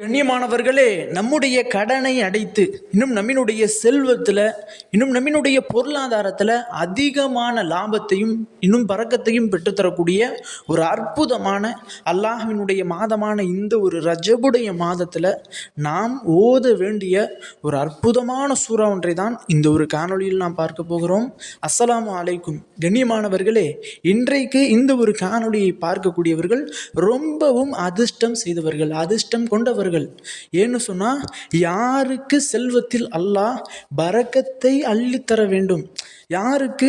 கண்ணியமானவர்களே நம்முடைய கடனை அடைத்து இன்னும் நம்மினுடைய செல்வத்தில் இன்னும் நம்மினுடைய பொருளாதாரத்தில் அதிகமான லாபத்தையும் இன்னும் பறக்கத்தையும் பெற்றுத்தரக்கூடிய ஒரு அற்புதமான அல்லாஹினுடைய மாதமான இந்த ஒரு ரஜபுடைய மாதத்தில் நாம் ஓத வேண்டிய ஒரு அற்புதமான சூறா ஒன்றை தான் இந்த ஒரு காணொளியில் நாம் பார்க்க போகிறோம். அஸ்ஸலாமு அலைக்கும். கண்ணியமானவர்களே இன்றைக்கு இந்த ஒரு காணொளியை பார்க்கக்கூடியவர்கள் ரொம்பவும் அதிர்ஷ்டம் செய்தவர்கள் அதிர்ஷ்டம் கொண்டவர்கள் ஏன்னு சொன்னால் யாருக்கு செல்வத்தில் அல்லாஹ் பரக்கத்தை அள்ளித்தர வேண்டும்? யாருக்கு?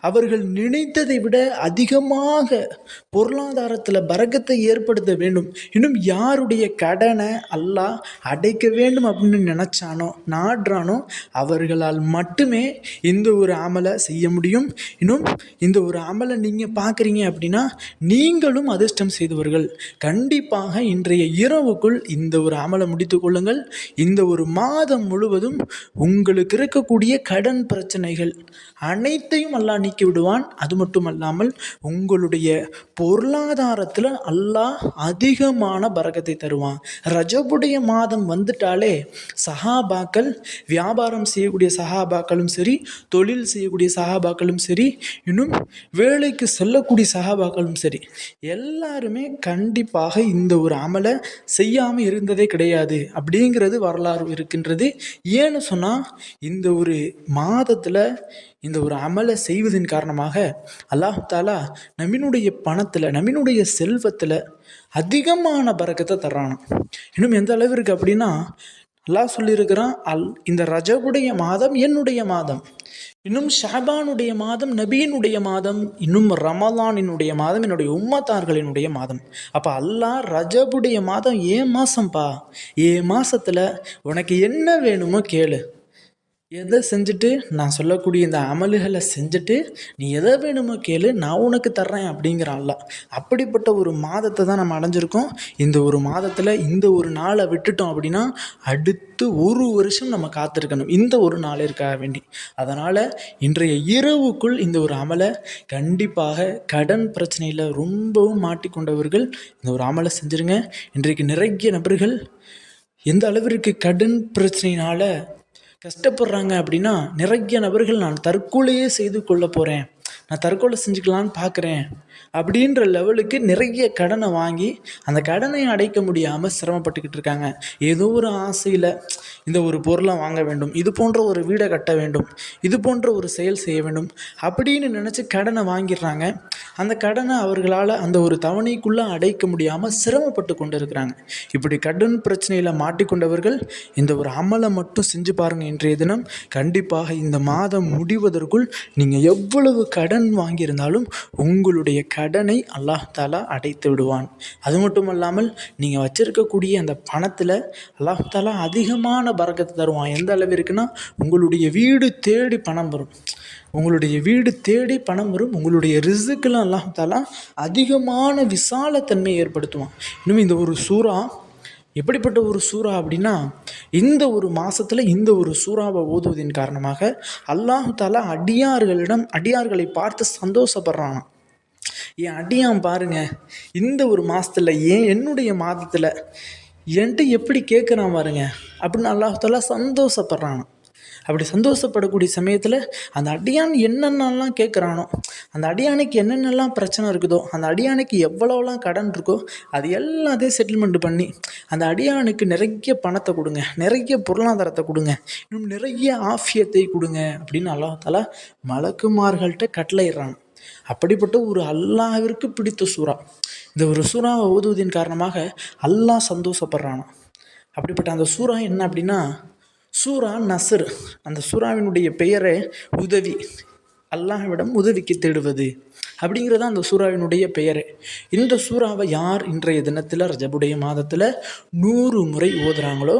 அவர்கள் நினைத்ததை விட அதிகமாக பொருளாதாரத்தில் பரக்கத்தை ஏற்படுத்த வேண்டும். இன்னும் யாருடைய கடனை அல்லாஹ் அடைக்க வேண்டும் அப்படின்னு நினச்சானோ நாடுறானோ அவர்களால் மட்டுமே இந்த ஒரு அமலை செய்ய முடியும். இன்னும் இந்த ஒரு அமலை நீங்கள் பார்க்குறீங்க அப்படின்னா நீங்களும் அதிர்ஷ்டம் செய்தவர்கள். கண்டிப்பாக இன்றைய இரவுக்குள் இந்த ஒரு அமலை முடித்து கொள்ளுங்கள். இந்த ஒரு மாதம் முழுவதும் உங்களுக்கு இருக்கக்கூடிய கடன் பிரச்சனைகள் அனைத்தையும் அல்லாஹ் நீக்கி விடுவான் அது மட்டும் அல்லாமல் உங்களுடைய பொருளாதாரத்தில் அல்லாஹ் அதிகமான பரகத்தை தருவான். ரஜபுடைய மாதம் வந்துட்டாலே சஹாபாக்கள் வியாபாரம் செய்யக்கூடிய சஹாபாக்களும் சரி தொழில் செய்யக்கூடிய சஹாபாக்களும் சரி இன்னும் வேலைக்கு செல்லக்கூடிய சஹாபாக்களும் சரி எல்லாருமே கண்டிப்பாக இந்த ஒரு அமலை செய்யாமல் இருந்ததே கிடையாது. அப்படிங்கிறது வரலாறு இருக்கின்றது. ஏன்னு சொன்னால் இந்த ஒரு மாதத்தில் இந்த ஒரு அமலை செய்வதன் காரணமாக அல்லாஹ் தாலா நம்மினுடைய பணத்தில் நம்மினுடைய செல்வத்தில் அதிகமான பறக்கத்தை தர்றானாம். இன்னும் எந்த அளவிற்கு அப்படின்னா அல்லாஹ் சொல்லியிருக்கிறான் அல் இந்த ரஜவுடைய மாதம் என்னுடைய மாதம். இன்னும் ஷாபானுடைய மாதம் நபியினுடைய மாதம் இன்னும் ரமலானினுடைய மாதம் என்னுடைய உம்மத்தார்களினுடைய மாதம். அப்போ அல்லாஹ் ரஜபுடைய மாதம் ஏ மாதம்ப்பா ஏ மாதத்தில் உனக்கு என்ன வேணுமோ கேளு. எதை செஞ்சுட்டு நான் சொல்லக்கூடிய இந்த அமல்களை செஞ்சுட்டு நீ எதை வேணுமோ கேளு நான் உனக்கு தர்றேன் அப்படிங்கிற அல்லாஹ் அப்படிப்பட்ட ஒரு மாதத்தை தான் நம்ம அடைஞ்சிருக்கோம். இந்த ஒரு மாதத்தில் இந்த ஒரு நாளை விட்டுட்டோம் அப்படின்னா அடுத்து ஒரு வருஷம் நம்ம காத்திருக்கணும். இந்த ஒரு நாளிற்காக வேண்டி. அதனால் இன்றைய இரவுக்குள் இந்த ஒரு அமலை கண்டிப்பாக கடன் பிரச்சனையில் ரொம்பவும் மாட்டிக்கொண்டவர்கள் இந்த ஒரு அமலை செஞ்சுருங்க. இன்றைக்கு நிறைய நபர்கள் எந்த அளவிற்கு கடன் பிரச்சனையினால் கஷ்டப்படுறாங்க அப்படின்னா நிறைய நபர்கள் நான் தற்கொலையே செய்து கொள்ள போகிறேன் நான் தற்கொலை செஞ்சுக்கலான்னு பார்க்குறேன். அப்படின்ற லெவலுக்கு நிறைய கடனை வாங்கி அந்த கடனை அடைக்க முடியாமல் சிரமப்பட்டுக்கிட்டு இருக்காங்க. ஏதோ ஒரு ஆசையில் இந்த ஒரு பொருளை வாங்க வேண்டும் இது போன்ற ஒரு வீடை கட்ட வேண்டும் இது போன்ற ஒரு செயல் செய்ய வேண்டும் அப்படின்னு நினச்சி கடனை வாங்கிடுறாங்க. அந்த கடனை அவர்களால் அந்த ஒரு தவணைக்குள்ளே அடைக்க முடியாமல் சிரமப்பட்டு கொண்டு இருக்கிறாங்க இப்படி கடன் பிரச்சனையில் மாட்டிக்கொண்டவர்கள் இந்த ஒரு அமலை மட்டும் செஞ்சு பாருங்கள் இன்றைய தினம். கண்டிப்பாக இந்த மாதம் முடிவதற்குள் நீங்கள் எவ்வளவு கடன் வாங்கியிருந்தாலும் உங்களுடைய கடனை அல்லாஹ் தாலா அடைத்து விடுவான். அது மட்டும் அல்லாமல் நீங்கள் வச்சுருக்கக்கூடிய அந்த பணத்தில் அல்லாஹ் தாலா அதிகமான பறக்கத்தை தருவான். எந்த அளவிற்குன்னா உங்களுடைய வீடு தேடி பணம் வரும். உங்களுடைய வீடு தேடி பணம் வரும். உங்களுடைய ரிசுக்கெல்லாம் அல்லாஹ் தாலா அதிகமான விசாலத்தன்மையை ஏற்படுத்துவான். இன்னும் இந்த ஒரு சூறா எப்படிப்பட்ட ஒரு சூறா அப்படின்னா இந்த ஒரு மாதத்தில் இந்த ஒரு சூறாவை ஓதுவதின் காரணமாக அல்லாஹு தாலா அடியார்களிடம் அடியார்களை பார்த்து சந்தோஷப்படுறானாம். என் அடியான் பாருங்க. இந்த ஒரு மாதத்தில் ஏன் என்னுடைய மாதத்தில் என்கிட்ட எப்படி கேட்குறான் பாருங்க. அப்படின்னு அல்லாஹு தாலா அப்படி சந்தோஷப்படக்கூடிய சமயத்தில் அந்த அடியான் என்னென்னலாம் கேட்குறானோ அந்த அடியானுக்கு என்னென்னலாம் பிரச்சனை இருக்குதோ அந்த அடியானுக்கு எவ்வளோலாம் கடன் இருக்கோ அது எல்லாத்தையும் செட்டில்மெண்ட் பண்ணி அந்த அடியானுக்கு நிறைய பணத்தை கொடுங்க நிறைய பொருளாதாரத்தை கொடுங்க இன்னும் நிறைய ஆஃபியத்தை கொடுங்க அப்படின்னு அல்லாஹாலா மலக்குமார்கள்ட்ட கட்டளையிடுறான் அப்படிப்பட்ட ஒரு அல்லாவிற்கு பிடித்த சூறா. இந்த ஒரு சூறாவை ஓதுவதின் காரணமாக அல்லாஹ் சந்தோஷப்படுறானா. அப்படிப்பட்ட அந்த சூறா என்ன அப்படின்னா சூரா நசர் அந்த சூறாவினுடைய பெயரே உதவி அல்லாஹ்விடம் உதவிக்கு தேடுவது அப்படிங்கிறது அந்த சூறாவினுடைய பெயர். இந்த சூறாவை யார் இன்றைய தினத்தில் ரஜபுடைய மாதத்தில் நூறு முறை ஓதுறாங்களோ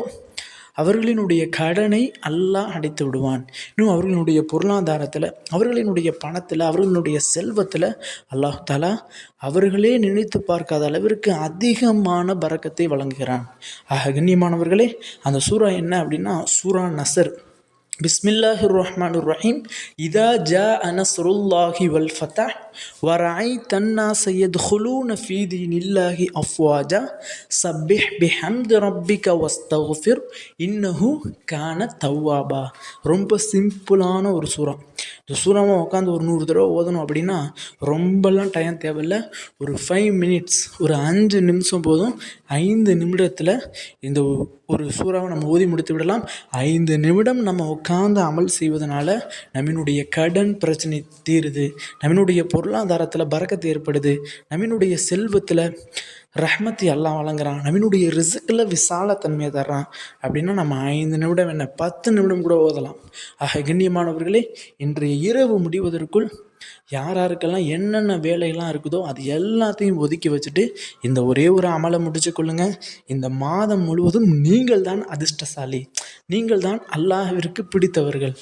அவர்களினுடைய கடனை அல்லாஹ் அடைத்து விடுவான். இன்னும் அவர்களினுடைய பொருளாதாரத்தில் அவர்களினுடைய பணத்தில் அவர்களுடைய செல்வத்தில் அல்லாஹ் தாலா அவர்களே நினைத்து பார்க்காத அளவிற்கு அதிகமான பறக்கத்தை வழங்குகிறான். ஆக கண்ணியமானவர்களே அந்த சூறா என்ன அப்படின்னா சூரா நசர். பிஸ்மில்லாஹி ரஹ்மான் ரஹீம் இதா ஜா அனஸ்ருல்லாஹி வல் ஃபதா வரஐ தன்னா சையத் ஹுலூன ஃபீதி நில்லாஹி அஃப்வாஜா. சப்பிஹ் பிஹம்து ரப்பிக வஸ்தகுஃபிர் இன்னஹு கான தவ்வாபா ரொம்ப சிம்பிளான ஒரு சூறா. இந்த சூறாவை உட்காந்து ஒரு நூறு தடவை ஓதணும் அப்படின்னா ரொம்பலாம் டைம் தேவையில்லை. ஒரு ஃபைவ் மினிட்ஸ் ஒரு அஞ்சு நிமிஷம் போதும் ஐந்து நிமிடத்தில் இந்த ஒரு சூறாவை நம்ம ஓதி முடித்து விடலாம். ஐந்து நிமிடம் நம்ம உட்காந்து அமல் செய்வதனால நம்மினுடைய கடன் பிரச்சனை தீருது. நம்மினுடைய பொருளாதாரத்தில் பறக்கத்து ஏற்படுது. நம்மினுடைய செல்வத்தில் ரஹ்மத்தி எல்லாம் வழங்குறான். நம்மினுடைய ரிசுக்கில் விசாலத்தன்மையை தர்றான். அப்படின்னா நம்ம ஐந்து நிமிடம் என்ன? பத்து நிமிடம் கூட ஓதலாம். ஆக கண்ணியமானவர்களே இன்றைய இரவு முடிவதற்குள் யார் யாருக்கெல்லாம் என்னென்ன வேலையெல்லாம் இருக்குதோ அது எல்லாத்தையும் ஒதுக்கி வச்சுட்டு இந்த ஒரே ஒரு அமலை முடிச்சு கொள்ளுங்கள் இந்த மாதம் முழுவதும் நீங்கள் தான் அதிர்ஷ்டசாலி. நீங்கள் தான் அல்லாஹிற்கு பிடித்தவர்கள்.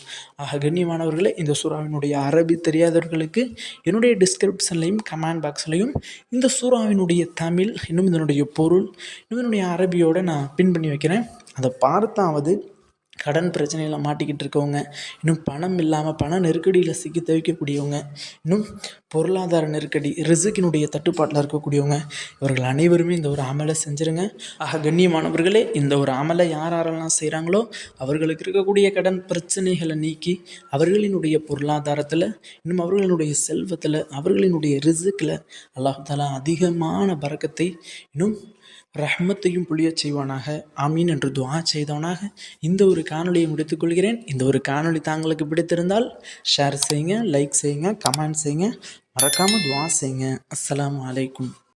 ஆக கண்ணியமானவர்களே இந்த சூறாவினுடைய அரபி தெரியாதவர்களுக்கு என்னுடைய டிஸ்கிரிப்ஷன்லையும் கமெண்ட் பாக்ஸ்லையும் இந்த சூறாவினுடைய தமிழ் இன்னும் இதனுடைய பொருள் இன்னும் இதனுடைய அரபியோடு நான் பின் பண்ணி வைக்கிறேன். அதை பார்த்தாவது கடன் பிரச்சனையில் மாட்டிக்கிட்டு இருக்கவங்க இன்னும் பணம் இல்லாமல் பண நெருக்கடியில் சிக்கி தவிக்கக்கூடியவங்க இன்னும் பொருளாதார நெருக்கடி ரிசுக்கினுடைய தட்டுப்பாட்டில் இருக்கக்கூடியவங்க இவர்கள் அனைவருமே இந்த ஒரு அமலை செஞ்சுருங்க. ஆக கண்ணியமானவர்களே இந்த ஒரு அமலை யார் யாரெல்லாம் செய்கிறாங்களோ அவர்களுக்கு இருக்கக்கூடிய கடன் பிரச்சனைகளை நீக்கி அவர்களினுடைய பொருளாதாரத்தில் இன்னும் அவர்களினுடைய செல்வத்தில் அவர்களினுடைய ரிசுக்கில் அல்லாஹ் தாலா அதிகமான பறக்கத்தை இன்னும் ரஹ்மத்தையும் பொழியச் செய்வானாக. ஆமீன் என்று துவா செய்தவனாக. இந்த ஒரு காணொலியை முடித்துக்கொள்கிறேன் இந்த ஒரு காணொளி தாங்களுக்கு பிடித்திருந்தால் ஷேர் செய்யுங்க லைக் செய்யுங்க கமெண்ட் செய்யுங்க. மறக்காமல் துவா செய்யுங்க. அஸ்லாம் அலைக்கும்.